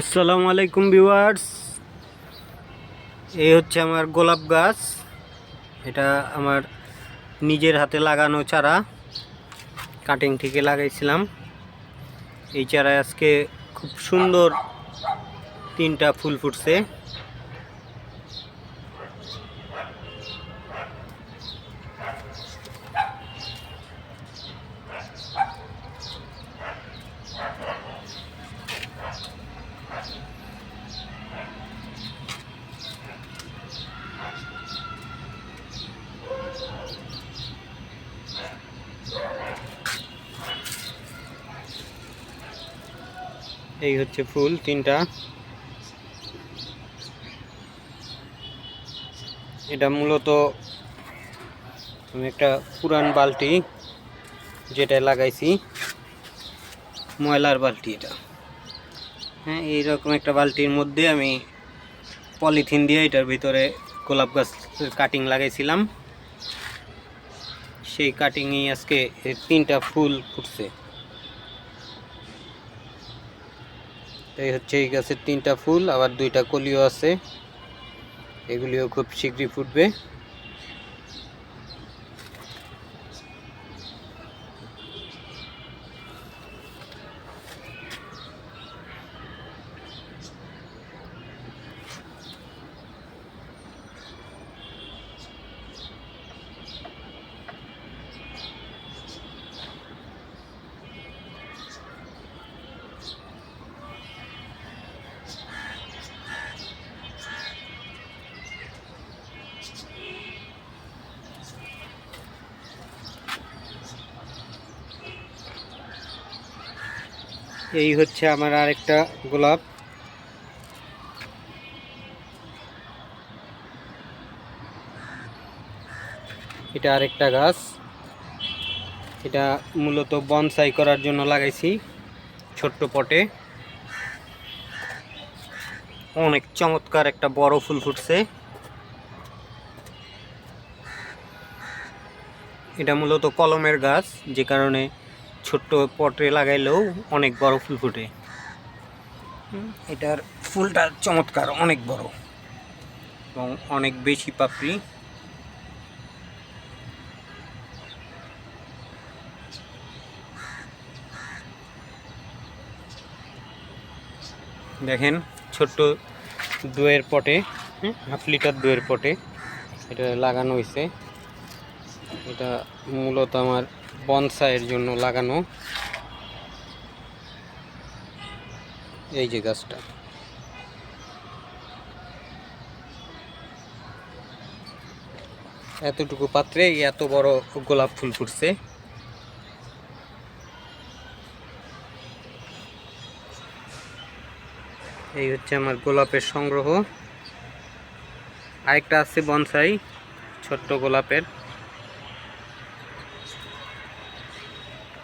আসসালামু আলাইকুম ভিউয়ার্স। এই হচ্ছে আমার গোলাপ গাছ। এটা আমার নিজের হাতে লাগানো চারা। কাটিং থেকে লাগাইছিলাম। এই চারায় আজকে খুব সুন্দর তিনটা ফুল ফুটছে। এই হচ্ছে ফুল, তিনটা। এটা মূলত আমি একটা পুরান বালতি যেটা লাগাইছি, ময়লার বালতি এটা। হ্যাঁ এইরকম একটা বালতির মধ্যে আমি পলিথিন দিয়ে এটার ভিতরে গোলাপ গাছ কাটিং লাগাইছিলাম। সেই কাটিংই আজকে তিনটা ফুল ফুটছে। এই হচ্ছে এই গাছের তিনটা ফুল আবার দুইটা কলিও আছে। এগুলিও খুব শীঘ্রই ফুটবে। এই হচ্ছে আমার আরেকটা গোলাপ। এটা আরেকটা গাছ। এটা মূলত বনসাই করার জন্য লাগাইছি ছোট্ট পটে। অনেক চমৎকার একটা বড় ফুল ফুটছে। এটা মূলত কলমের গাছ, যে কারণে ছোট্ট পটে লাগাইলেও অনেক বড় ফুল ফুটে। এটার ফুলটা চমৎকার, অনেক বড় এবং অনেক বেশি পাপড়ি। দেখেন, ছোট্ট দইয়ের পটে হাফ লিটার দইয়ের পটে এটা লাগানো হয়েছে এটা মূলত আমার বনসাইয়ের জন্য লাগানো। এই যে গাছটা। এতটুকু পাত্রে এত বড় গোলাপ ফুল ফুটছে। এই হচ্ছে আমার গোলাপের সংগ্রহ। আরেকটা আছে বনসাই, ছোট্ট গোলাপের।